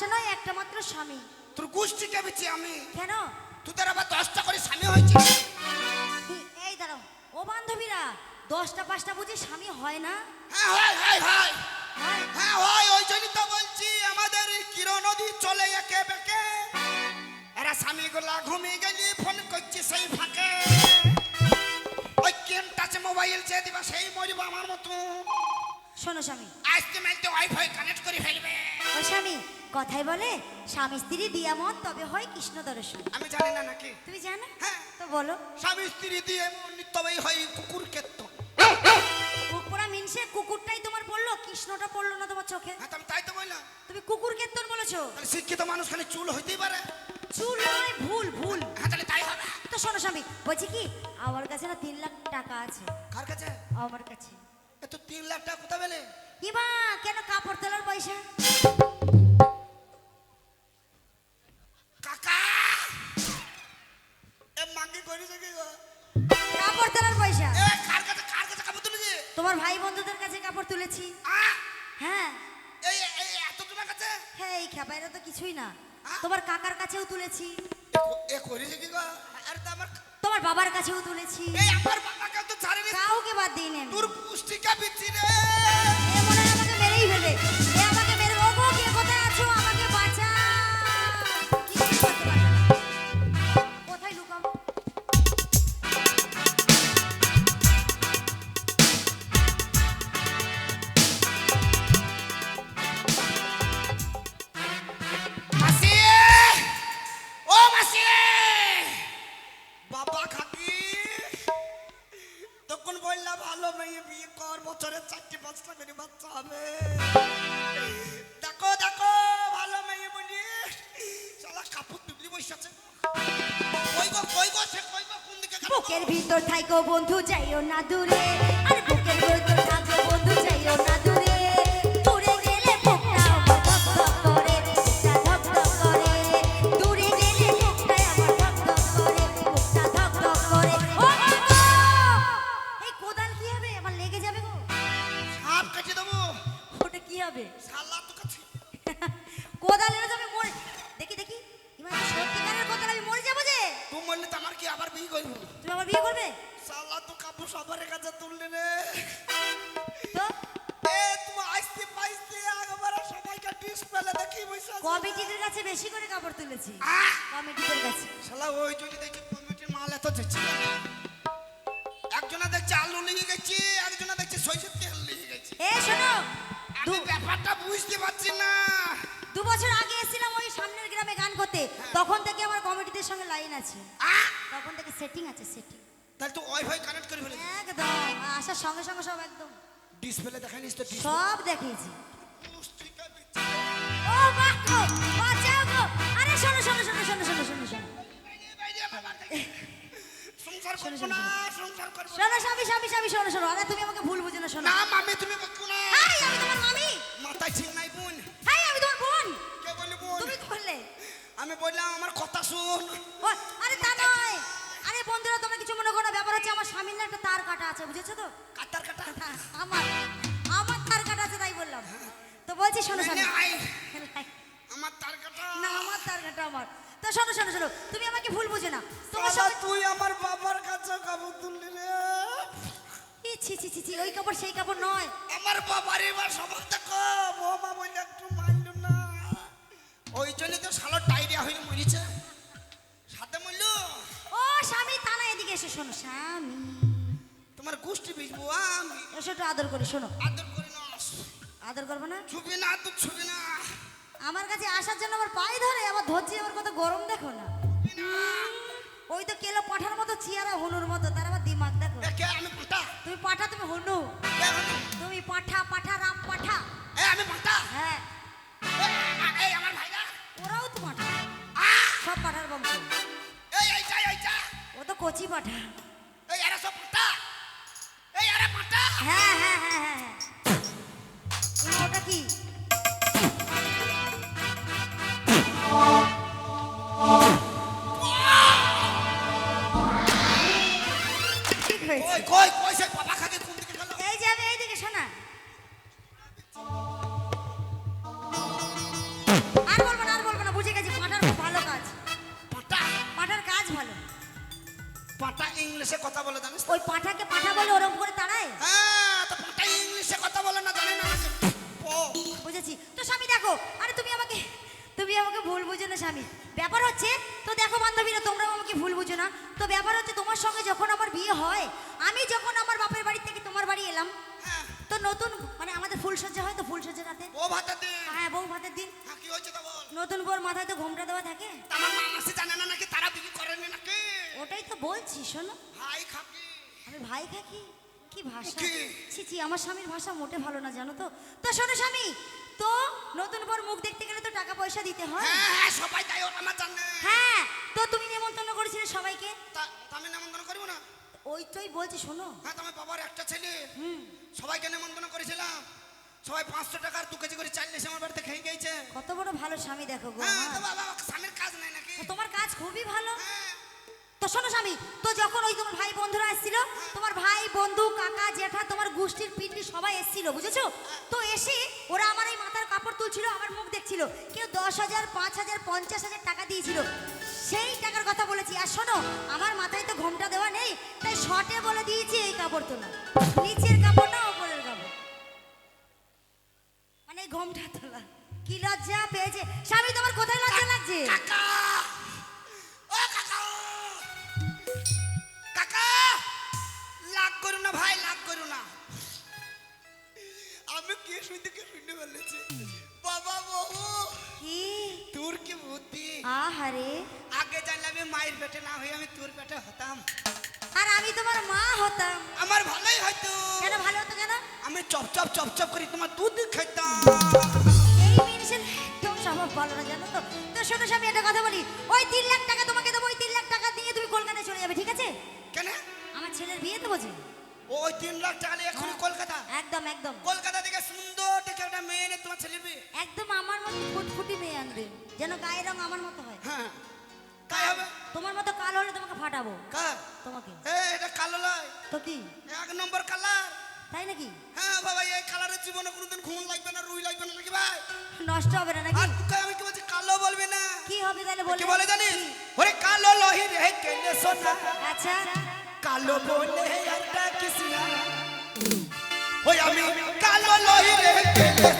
দশটা নয় একটা মাত্র স্বামী। তোর গোষ্ঠী কেবেছি আমি? কেন? তোদের আবার দশটা করে স্বামী হয়েছে। এই- দাঁড়াও। ও বান্ধবীরা দশটা পাঁচটা বুঝি স্বামী হয় না? হ্যাঁ হয় হয় হয়। হয়? হ্যাঁ ওই জন্যই তো বলছি আমাদের কিরণ নদী চলে একে বেঁকে। এরা স্বামী গুলা ঘুমিয়ে গেলি ফোন করছি সেই ফাঁকে। ওই কেন টাচে মোবাইল চেয়ে দিবা সেই মরিবা আমার মতো। শোনো স্বামী। আজকে মেলতে ওয়াইফাই কানেক্ট করে স্বামী কথাই বলে স্বামী স্ত্রী দিয়ামত তবে হয় কৃষ্ণ দর্শন। আমি জানি না নাকি? তুমি জানো? হ্যাঁ। তো বলো। স্বামী স্ত্রী দিয়ে মন তবেই হয় কুকুর কেত্ত কুকুরা মিনসে কুকুরটাই তোমার পড়ল কৃষ্ণটা পড়ল না তোমার চোখে? হ্যাঁ আমি তাই তো বললাম। তুমি কুকুর কেত্তন বলেছ? তাহলে শিক্ষিত মানুষ খালি চুল হইতেই পারে। চুল নয় ভুল ভুল। হ্যাঁ তাহলে তাই হবে। তো শোনো স্বামী বলছি কি আমার কাছে না তিন লাখ টাকা আছে। কার কাছে? আমার কাছে। এ তো তিন লাখ টাকা কোথা পেলে? ইমা কেন কাপড় তোলার পয়সা? এ মাঙ্গি কি কাপড় তোলার পয়সা। এ কার কাছে কার কাছে কাপড় তুলেছে? তোমার ভাই বন্ধুদের কাছে কাপড় তুলেছি। হ্যাঁ। এই এই এত তোমার কাছে? হ্যাঁ এই খেপাইরা তো কিছুই না? তোমার কাকার কাছেও তুলেছি। এ কো- কি গো? আরে তো আমার তোমার বাবার কাছেও তুলেছি। এই আমার বাবাকে তো ছাড়েনি। কাউকে বাদ দিই না তোর পুষ্টিকা বিচ্ছি বুকের ভিতর থাইকো বন্ধু, যাইও না দূরে। আর বুকের ভিতর থাকো বন্ধু, যাইও না দূরে। শালা তো কাপড় সবার কাছে তুললি রে। এ তুমি আইসতে পাইসতে একবার সবাইকে ডিসপ্লে দেখি বসে কমিটিদের কাছে বেশি করে কাপড় তুলেছি। কমিটিদের কাছে। শালা ওই জন্য দেখছি কমিটির মাল এত দিচ্ছে। একজনা দেখছে আলু নিয়ে গেছে একজনা দেখছে সরষের তেল নিয়ে গেছে। এ শোনো আমি ব্যাপারটা বুঝতে পারছি না। দু বছর আগে এসেছিলাম ওই সামনের গ্রামে গান করতে। তখন থেকে আমার কমিটিদের সঙ্গে লাইন আছে। তখন থেকে সেটিং আছে সেটিং তাহলে তো ওয়াইফাই কানেক্ট করে ফেলে একদম আসার সঙ্গে সঙ্গে সব একদম। ডিসপ্লে দেখাই নিস তো সব দেখিয়েছি। ও বাহ গো বাঁচাও গো। আরে শোনো শোনো শোনো শোনো শোনো শোনো শোনো। সংসার করব না সংসার করব শোনো স্বামী স্বামী স্বামী শোনো শোনো। না একটা তার কাটা আছে বুঝেছ তো? কাটার কাটা? হ্যাঁ, আমার আমার তার কাটা আছে তাই বললাম। তো বলছি শোনো শোনো। আমার তার কাটা। না আমার তার কাটা আমার। তো শোনো শোনো শোনো তুমি আমাকে ভুল বুঝে না। তোমার সঙ্গে তুই আমার বাবার কাছে কাপড় তুললি রে। ই, ছি ছি ছি ছি ওই কাপড় সেই কাপড় নয়। আমার বাবার এবার সবার দেখো বৌমা বললে একটু মানল না। ওই জন্য তো শালো ডায়রিয়া হয়ে মরিছে। সাথে মরল। ও স্বামী তা না এদিকে এসে শোনো স্বামী। তোমার বিজবো আমি এসো একটু আদর করে শোনো। আদর করি না। আদর করব না? ছুবি না তো ছুবি না। আমার কাছে আসার জন্য আমার পায়ে ধরে আমার ধরছি আমার কত গরম দেখো না। ওই তো কেলো পাঠার মতো চিয়ারা হনুর মতো তার আবার দিমাগ দেখো। আমি তুমি পাঠা তুমি হনু। তুমি পাঠা পাঠা রাম পাঠা। আমি পাঁটা হ্যাঁ। এই আমার ভাইরা? ওরাও তো পাঠা! সব পাঠার বংশ। এই এইটা এইটা। ও তো কচি পাঠা। ইংলিশে কথা বলে জানিস ওই পাঠাকে পাঠা বলে ওরকম করে তাড়ায়? হ্যাঁ তো পাঠা ইংলিশে কথা বলে না জানে না বুঝেছি। তো স্বামী দেখো আরে তুমি আমাকে তুমি আমাকে ভুল বুঝো না স্বামী। ব্যাপার হচ্ছে তো দেখো বান্ধবীরা তোমরাও আমাকে ভুল বুঝো না। তো ব্যাপার হচ্ছে তোমার সঙ্গে যখন আমার বিয়ে হয় আমি যখন আমার বাপের বাড়ি থেকে তোমার বাড়ি এলাম হ্যাঁ। তো নতুন মানে আমাদের ফুলসজ্জা হয় তো ফুলসজ্জা রাতে? ও ভাতের দিন। হ্যাঁ বউ ভাতের দিন। হ্যাঁ, কি হয়েছে তো নতুন বউর মাথায় তো ঘোমটা দেওয়া থাকে? আমার মা মামাসি জানে না নাকি তারা বিয়ে করেন নাকি? ওটাই তো বলছি শোনো। ভাই খাকি। আমি ভাই খাকি? কি ভাষা? ছি ছি আমার স্বামীর ভাষা মোটে ভালো না জানো তো? তো শোনো স্বামী তো নতুন বর মুখ দেখতে গেলে তো টাকা পয়সা দিতে হয়। হ্যাঁ হ্যাঁ সবাই তাই আমার জানে। হ্যাঁ তো তুমি নেমন্তন্ন করেছিলে সবাইকে? তা- আমি নেমন্তন্ন করব না? ওই তোই বলছি শোনো। হ্যাঁ তোমার বাবার একটা ছেলে। হুম। সবাইকে নেমন্তন্ন করেছিলাম। সবাই পাঁচশো টাকার দু কেজি করে নিয়েছে আমার বাড়িতে খেয়ে গেছে কত বড় ভালো স্বামী দেখো গো হ্যাঁ স্বামীর কাজ নাই নাকি? তোমার কাজ খুবই ভালো। হ্যাঁ। তো শোনো স্বামী, তো যখন ওই তোমার ভাই বন্ধুরা এসেছিল, তোমার ভাই, বন্ধু, কাকা, জেঠা, তোমার গোষ্ঠীর পিন্ডি সবাই এসেছিল, বুঝেছ? তো এসে ওরা আমার এই মাথার কাপড় তুলছিল, আমার মুখ দেখছিল, কেউ দশ হাজার, পাঁচ হাজার, পঞ্চাশ হাজার টাকা দিয়েছিল। সেই টাকার কথা বলেছি, আর শোনো, আমার মাথায় তো ঘোমটা দেওয়া নেই, তাই শর্টে বলে দিয়েছি এই কাপড় তোলা নিচের কাপড় কাকা লাগ করু না ভাই লাগ করু না। আমি কি শুনতে কি শুনতে বলেছি? বাবা বহু কি? তোর কি বুদ্ধি? আহারে। আগে জানলে আমি মায়ের পেটে না হয়ে আমি তোর পেটে হতাম। আর আমি তোমার মা হতাম। আমার ভালোই কেন ভালো হতো কেন? আমি চপ চপ চপ চপ করে তোমার দুধ খাইতাম। এই ভালো না জানো তো? তো শোনো আমি একটা কথা বলি। ওই তিন লাখ টাকা যে ওই তিন লাখ টাকা নিয়ে এখনই কলকাতা? একদম একদম। কলকাতা থেকে সুন্দর দেখে একটা মেয়ে এনে তোমার ছেলের বিয়ে। একদম আমার মতো ফুটফুটি মেয়ে আনবে যেন গায়ের রং আমার মতো হয়। হ্যাঁ। তাই হবে? তোমার মতো কালো হলে তোমাকে ফাটাবো। কার? তোমাকে। এ এটা কালো লয় তো কি? এক নম্বর কালার। তাই নাকি? হ্যাঁ বাবা এই কালারের জীবনে কোনোদিন ঘুম লাগবে না রুই লাগবে না নাকি ভাই? নষ্ট হবে না নাকি? আমি কি বলছি কালো বলবি না? কি হবে তাহলে বলে? কি বলে জানিস? ওরে কালো লহি রে কেনে সোনা। আচ্ছা। কালো বলে একটা কিসিয়া ওই আমি কালো লহি রে কেনে